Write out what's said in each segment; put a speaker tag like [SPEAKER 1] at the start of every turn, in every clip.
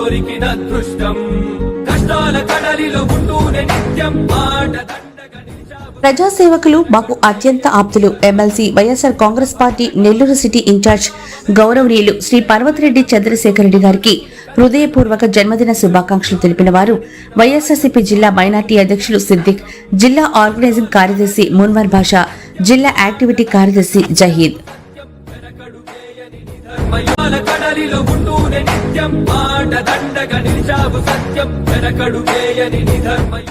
[SPEAKER 1] దొరికిన దృష్టం కష్టాల కడలిలో ఉంటూనే నిత్యం మాట
[SPEAKER 2] ప్రజాసేవకులు మాకు అత్యంత ఆప్తులు. MLC YSR Congress party Nellore city incharge గౌరవనీయులు శ్రీ పర్వతిరెడ్డి చంద్రశేఖర్ రెడ్డి గారికి హృదయపూర్వక జన్మదిన శుభాకాంక్షలు తెలిపిన వారు వైఎస్ఆర్సీపీ జిల్లా మైనార్టీ అధ్యక్షులు సిద్దిక్ జిల్లా ఆర్గనైజింగ్ కార్యదర్శి మున్వర్ భాషా జిల్లా యాక్టివిటీ కార్యదర్శి జహీద్.
[SPEAKER 1] మయాల కడలిలో ఉంటూనే నిత్యం మాట దండగ నిలిచావు సత్యం. వెనకడు వేయని నిధర్మయ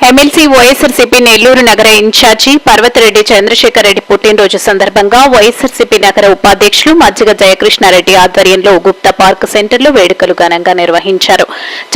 [SPEAKER 3] ఎమ్మెల్సీ వైఎస్ఆర్సీపీ నెల్లూరు నగర ఇన్ఛార్జి పర్వతిరెడ్డి చంద్రశేఖర్ రెడ్డి పుట్టినరోజు సందర్భంగా వైఎస్ఆర్సీపీ నగర ఉపాధ్యక్షులు మజ్జిగ జయకృష్ణారెడ్డి ఆధ్వర్యంలో గుప్తా పార్క్ సెంటర్లో వేడుకలు ఘనంగా నిర్వహించారు.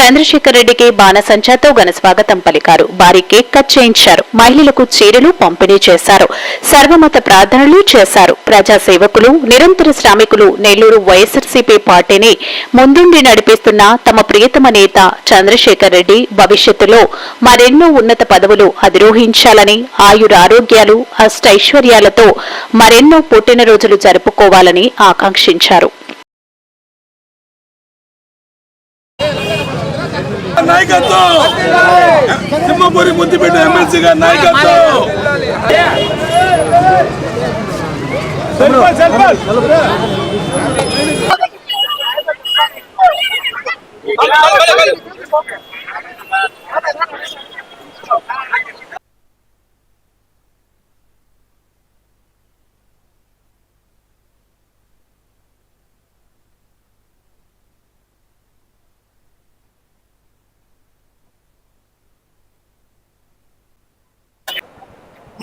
[SPEAKER 3] చంద్రశేఖర్ రెడ్డికి బాణసంచాతో ఘన స్వాగతం పలికారు. భారీ కేక్ కట్ చేయించారు. మహిళలకు చీరలు పంపిణీ చేశారు. సర్వమత ప్రార్థనలు చేశారు. ప్రజా సేవకులు నిరంతర శ్రామికులు నెల్లూరు వైఎస్ఆర్సీపీ పార్టీని ముందుండి నడిపిస్తున్న తమ ప్రియతమ నేత చంద్రశేఖర్ రెడ్డి భవిష్యత్తులో మరెన్నో ఉన్నత పదవులు అధిరోహించాలని ఆయురారోగ్యాలు అష్టైశ్వర్యాలతో మరెన్నో పుట్టినరోజులు జరుపుకోవాలని ఆకాంక్షించారు.
[SPEAKER 4] నాయకత్వం! సింహపురి ముద్దుపేట ఎమ్మెల్సీ గారి నాయకత్వం! సర్పంచ్,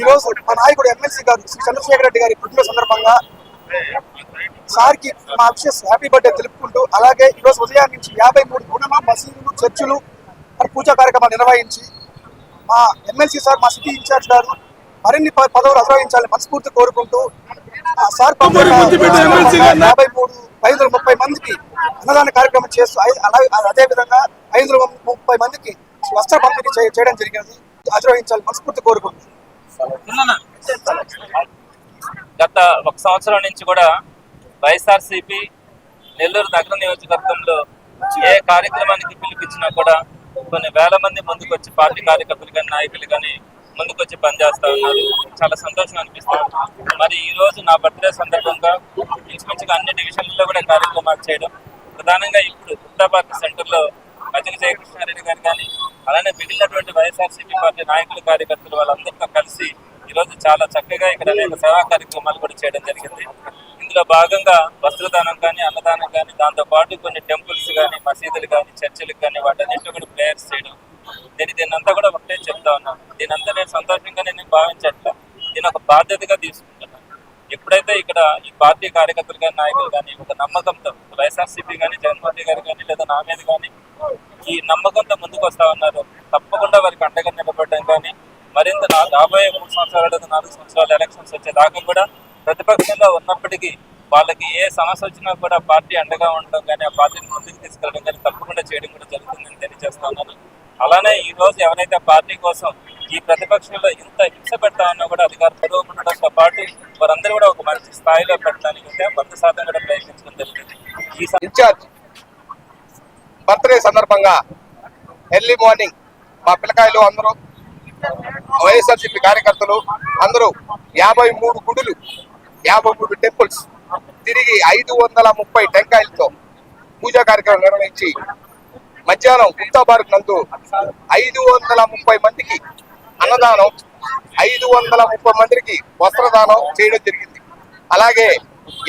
[SPEAKER 5] ఈ రోజు మా నాయకుడు ఎమ్మెల్సీ గారు శ్రీ చంద్రశేఖర రెడ్డి గారి పుట్టిన సందర్భంగా సార్కి మా విషెస్ హ్యాపీ బర్త్డే తెలుపుకుంటూ అలాగే ఈ రోజు ఉదయం నుంచి యాభై మూడు గుణమ మసీదులు చర్చిలు పూజా కార్యక్రమాలు నిర్వహించి మా ఎమ్మెల్సీ సార్ మా సిటీ ఇన్ఛార్జ్ గారు మరిన్ని పదవులు అధిరోహించాలని మనస్ఫూర్తి కోరుకుంటూ సార్ యాభై మూడు ఐదు వందల ముప్పై మందికి అన్నదాన కార్యక్రమం చేస్తూ అలాగే అదే విధంగా ఐదు వందల ముప్పై మందికి వస్త్ర పంపిణీ చేయడం జరిగినది అధిరోహించాలని మనస్ఫూర్తి కోరుకుంటున్నాను
[SPEAKER 6] గత ఒక సంవత్సరం నుంచి కూడా వైఎస్ఆర్సీపీ నెల్లూరు నగర నియోజకవర్గంలో ఏ కార్యక్రమానికి పిలిపించినా కూడా కొన్ని వేల మంది ముందుకు వచ్చి పార్టీ కార్యకర్తలు కానీ నాయకులు కానీ ముందుకు వచ్చి పనిచేస్తా ఉన్నారు. చాలా సంతోషం అనిపిస్తుంది మరి ఈ రోజు నా బర్త్డే సందర్భంగా ఇంచుమించుగా అన్ని డివిజన్లలో కూడా కార్యక్రమాలు చేయడం ప్రధానంగా ఇప్పుడు గుప్తా సెంటర్లో మజ్జిగ జయకృష్ణారెడ్డి గారు కానీ అలానే మిగిలినటువంటి వైఎస్ఆర్సీపీ పార్టీ నాయకులు కార్యకర్తలు వాళ్ళందరితో కలిసి ఈరోజు చాలా చక్కగా ఇక్కడ అనేక సేవా కార్యక్రమాలు కూడా చేయడం జరిగింది. ఇందులో భాగంగా వస్త్రదానం కానీ అన్నదానం కానీ దాంతో పాటు కొన్ని టెంపుల్స్ కానీ మసీదులు కానీ చర్చిలకు కానీ వాటన్నింటిలో కూడా ప్రేయర్స్ చేయడం. నేను దీని అంతా కూడా ఒకటే చెప్తా ఉన్నాను దీనంతా నేను సంతోషంగా నేను భావించట్లా. దీని ఒక బాధ్యతగా తీసుకుంటున్నాను ఎప్పుడైతే ఇక్కడ ఈ పార్టీ కార్యకర్తలు కానీ నాయకులు కానీ ఒక నమ్మకంతో వైఎస్ఆర్సీపీ కానీ జగన్మోహన్ గారు కానీ లేదా నా మీద కానీ ఈ నమ్మకంతో ముందుకు వస్తా ఉన్నారు. తప్పకుండా వారికి అండగా నిలబడడం కానీ మరింత నా రాబోయే మూడు సంవత్సరాలు నాలుగు సంవత్సరాలు ఎలక్షన్స్ వచ్చేదాకా కూడా ప్రతిపక్షంలో ఉన్నప్పటికీ వాళ్ళకి ఏ సమస్య వచ్చినా కూడా పార్టీ అండగా ఉండడం కానీ ఆ పార్టీని ముందుకు తీసుకెళ్ళడం కానీ తప్పకుండా చేయడం కూడా జరుగుతుందని తెలియజేస్తా ఉన్నాను. అలానే ఈ రోజు ఎవరైతే పార్టీ కోసం ఈ ప్రతిపక్షంలో ఇంత హింస పెడతా ఉన్నా కూడా అధికార పొడవు పాటు వారందరూ కూడా ఒక మంచి స్థాయిలో పెట్టడానికి ఉంటే వంద శాతం కూడా ప్రయత్నించడం జరిగింది. ఈ సం-
[SPEAKER 5] ఇన్ఛార్జ్ బర్త్డే సందర్భంగా ఎర్లీ మార్నింగ్ మా పిల్లకాయలు అందరూ వైఎస్ఆర్సీపీ కార్యకర్తలు అందరూ యాభై మూడు గుడులు యాభై మూడు టెంపుల్స్ తిరిగి ఐదు వందల ముప్పై టెంకాయలతో పూజా కార్యక్రమం నిర్వహించి మధ్యాహ్నం గుప్తాబార్ నందు ఐదు వందల ముప్పై మందికి అన్నదానం ఐదు వందల ముప్పై మందికి వస్త్రదానం చేయడం జరిగింది. అలాగే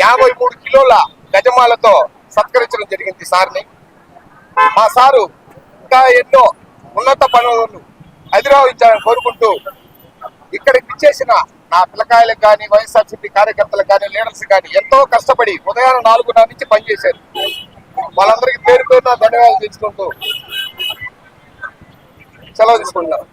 [SPEAKER 5] యాభై మూడు కిలోల గజమాలతో సత్కరించడం జరిగింది సార్ని. మా సారు ఇంకా ఎన్నో ఉన్నత పనులను అధిరోహించాలని కోరుకుంటూ ఇక్కడికి ఇచ్చేసిన నా పిల్లకాయలకు కానీ వైఎస్ఆర్సీపీ కార్యకర్తలకు కానీ లీడర్స్ కానీ ఎంతో కష్టపడి ఉదయం నాలుగున్నర నుంచి పనిచేశారు. వాళ్ళందరికీ పేరు పేరున ధన్యవాదాలు తీసుకుంటూ సెలవు తీసుకుంటున్నాను.